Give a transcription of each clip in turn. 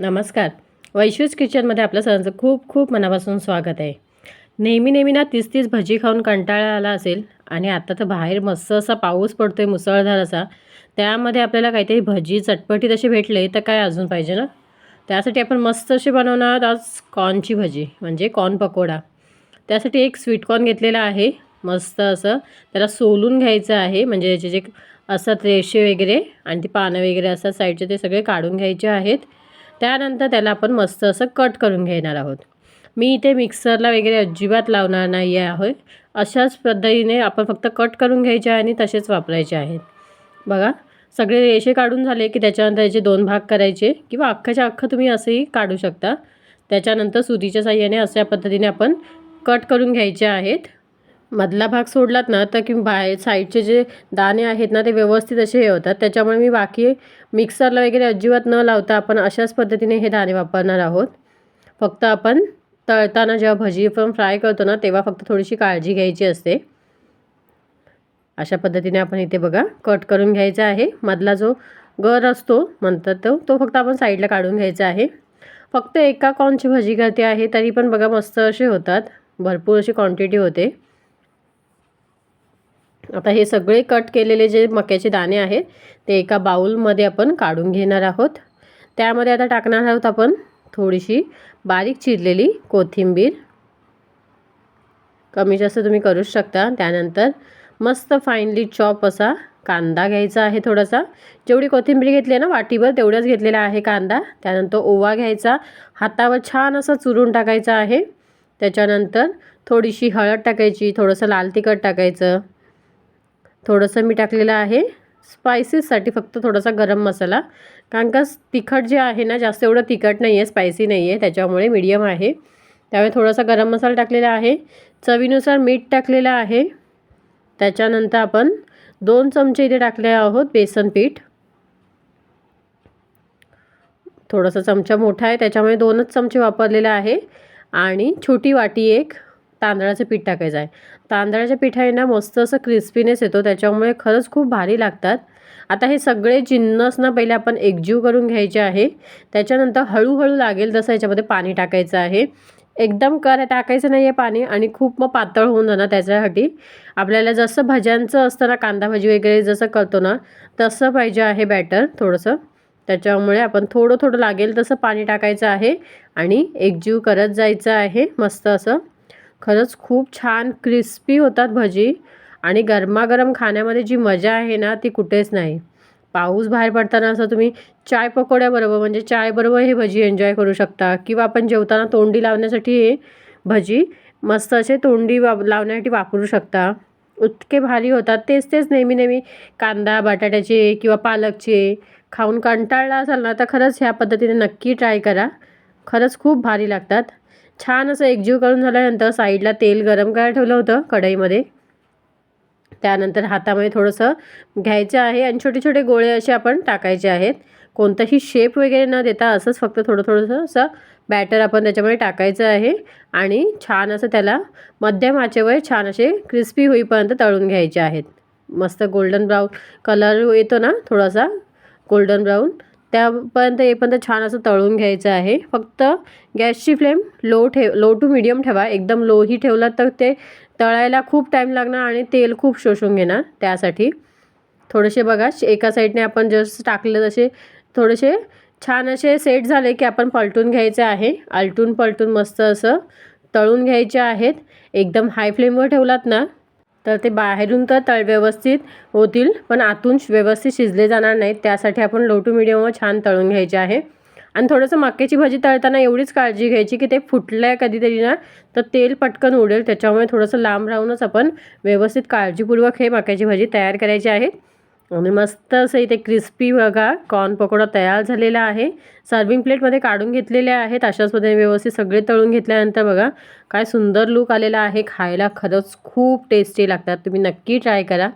नमस्कार. वैश्विक किचनमध्ये आपलं सर्वांचं खूप खूप मनापासून स्वागत आहे. नेहमी नेहमी ना तीस तीस भजी खाऊन कंटाळा आला असेल आणि आता तर बाहेर मस्त असा पाऊस पडतो आहे मुसळधार असा. त्यामध्ये आपल्याला काहीतरी भजी चटपटीत असे भेटले तर काय अजून पाहिजे ना? त्यासाठी आपण मस्त असे बनवणार आज कॉर्नची भजी म्हणजे कॉर्न पकोडा. त्यासाठी एक स्वीट कॉर्न घेतलेला आहे मस्त असं. त्याला सोलून घ्यायचं आहे म्हणजे याचे जे असतात रेषे वगैरे आणि ती पानं वगैरे असतात साईडचे ते सगळे काढून घ्यायचे आहेत. त्यानंतर त्याला आपण मस्त असं कट करून घेणार आहोत. मी इथे मिक्सरला वगैरे अजिबात लावणार नाही आहे. अशाच पद्धतीने आपण फक्त कट करून घ्यायचे आहे आणि तसेच वापरायचे आहेत. बघा सगळे रेषे काढून झाले की त्याच्यानंतर याचे दोन भाग करायचे किंवा अख्खाच्या अख्खं तुम्ही असंही काढू शकता. त्याच्यानंतर सुतीच्या साह्याने अशा पद्धतीने आपण कट करून घ्यायचे आहेत. मधला भाग सोडलात ना तर की बाहेर साईडचे जे दाणे आहेत ना ते व्यवस्थित असे हे होतात. त्याच्यामुळे मी बाकी मिक्सरला वगैरे अजिबात न लावता आपण अशाच पद्धतीने हे दाणे वापरणार आहोत. फक्त आपण तळताना जेव्हा भजी पण फ्राय करतो ना तेव्हा फक्त थोडीशी काळजी घ्यायची असते. अशा पद्धतीने आपण इथे बघा कट करून घ्यायचा आहे. मधला जो गर असतो म्हणतात तो तो फक्त आपण साईडला काढून घ्यायचा आहे. फक्त एका कॉनची भजी करते आहे तरी पण बघा मस्त असे होतात. भरपूर अशी क्वांटिटी होते. आता हे सगळे कट केलेले जे मक्याचे दाणे आहेत ते एका बाऊलमध्ये आपण काढून घेणार आहोत. त्यामध्ये आता टाकणार आहोत आपण थोडीशी बारीक चिरलेली कोथिंबीर. कमी जास्त तुम्ही करूच शकता. त्यानंतर मस्त फाईनली चॉप असा कांदा घ्यायचा आहे थोडासा. जेवढी कोथिंबीर घेतली आहे ना वाटीभर तेवढंच घेतलेला आहे कांदा. त्यानंतर ओवा घ्यायचा. हातावर छान असा चुरून टाकायचा आहे. त्याच्यानंतर थोडीशी हळद टाकायची थोडंसं लाल तिखट टाकायचं. थोडंसं मी टाकलेलं आहे. स्पायसीससाठी फक्त थोडासा गरम मसाला. कारण का तिखट जे आहे ना जास्त एवढं तिखट नाही आहे स्पायसी नाही आहे त्याच्यामुळे मीडियम आहे. त्यामुळे थोडासा गरम मसाला टाकलेला आहे. चवीनुसार मीठ टाकलेलं आहे. त्याच्यानंतर आपण दोन चमचे इथे टाकले आहोत बेसन पीठ. थोडासा चमचा मोठा आहे त्याच्यामुळे दोनच चमचे वापरलेला आहे. आणि छोटी वाटी एक. तांदळाचं पीठ टाकायचं आहे. तांदळाच्या पिठाने ना मस्त असं क्रिस्पीनेस येतो त्याच्यामुळे खरंच खूप भारी लागतात. आता हे सगळे जिन्नस ना पहिले आपण एकजीव करून घ्यायचे आहे. त्याच्यानंतर हळूहळू लागेल तसं याच्यामध्ये पाणी टाकायचं आहे. एकदम कर टाकायचं नाही आहे पाणी आणि खूप मग पातळ होऊन जाणार त्याच्यासाठी. आपल्याला जसं भज्यांचं असतं ना कांदा भाजी वगैरे जसं करतो ना तसं पाहिजे आहे बॅटर थोडंसं. त्याच्यामुळे आपण थोडं थोडं लागेल तसं पाणी टाकायचं आहे आणि एकजीव करत जायचं आहे मस्त असं. खरंच खूप छान क्रिस्पी होतात भजी आणि गरमागरम खाण्यामध्ये जी मजा आहे ना ती कुठेच नाही. पाऊस बाहेर पडताना असं तुम्ही चाय पकोड्याबरोबर म्हणजे चायबरोबर हे भजी एन्जॉय करू शकता. किंवा आपण जेवताना तोंडी लावण्यासाठी हे भजी मस्त असे तोंडी वा लावण्यासाठी वापरू शकता. इतके भारी होतात. तेच तेच नेहमी नेहमी कांदा बटाट्याचे किंवा पालकचे खाऊन कंटाळला असाल ना तर खरंच ह्या पद्धतीने नक्की ट्राय करा. खरंच खूप भारी लागतात. छान असं एकजीव करून झाल्यानंतर साईडला तेल गरम करायला ठेवलं होतं कढईमध्ये. त्यानंतर हातामध्ये थोडंसं घ्यायचं आहे आणि छोटे छोटे गोळे असे आपण टाकायचे आहेत. कोणताही शेप वगैरे न देता असंच फक्त थोडं थोडंसं असं बॅटर आपण त्याच्यामध्ये टाकायचं आहे आणि छान असं त्याला मध्यम आचेवर छान असे क्रिस्पी होईपर्यंत तळून घ्यायचे आहेत. मस्त गोल्डन ब्राऊन कलर येतो ना थोडासा? गोल्डन ब्राऊन त्यापर्यंत येपर्यंत छान असं तळून घ्यायचं आहे. फक्त गॅसची फ्लेम लो ठेव लो टू मिडियम ठेवा. एकदम लोही ठेवला तर ते तळायला खूप टाईम लागणार आणि तेल खूप शोषून घेणार त्यासाठी. थोडेसे बघा एका साईडने आपण जस्ट टाकले तसे थोडेसे छान असे सेट झाले की आपण पलटून घ्यायचे आहे. आलटून पलटून मस्त असं तळून घ्यायचे आहेत. एकदम हाय फ्लेमवर ठेवलात ना तर ते बाहेरून तर तळ व्यवस्थित होतील पण आतून व्यवस्थित शिजले जाणार नाहीत. त्यासाठी आपण लो टू मिडियमवर छान तळून घ्यायचे आहे. आणि थोडंसं मक्याची भाजी तळताना एवढीच काळजी घ्यायची की ते फुटलं आहे कधीतरी ना तर तेल पटकन उडेल. त्याच्यामुळे थोडंसं लांब राहूनच आपण व्यवस्थित काळजीपूर्वक हे मक्याची भाजी तयार करायची आहे. आणि मस्त असं इथे क्रिस्पी बघा. कॉर्न पकोडा तयार झालेला आहे. सर्विंग प्लेटमध्ये काढून घेतलेले आहेत. अशाच पद्धतीने व्यवस्थित सगळे तळून घेतल्यानंतर बघा. काय सुंदर लूक आलेला आहे. खायला खरंच खूप टेस्टी लागतात. तुम्ही नक्की ट्राय करा.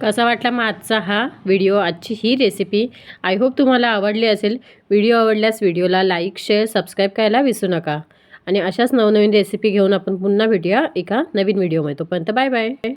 कसा वाटला माझा हा व्हिडिओ आजची ही रेसिपी आय होप तुम्हाला आवडली असेल. व्हिडिओ आवडल्यास व्हिडिओला लाईक शेअर सबस्क्राईब करायला विसरू नका. आणि अशाच नवनवीन रेसिपी घेऊन आपण पुन्हा भेटूया एका नवीन व्हिडिओमध्ये तोपर्यंत बाय बाय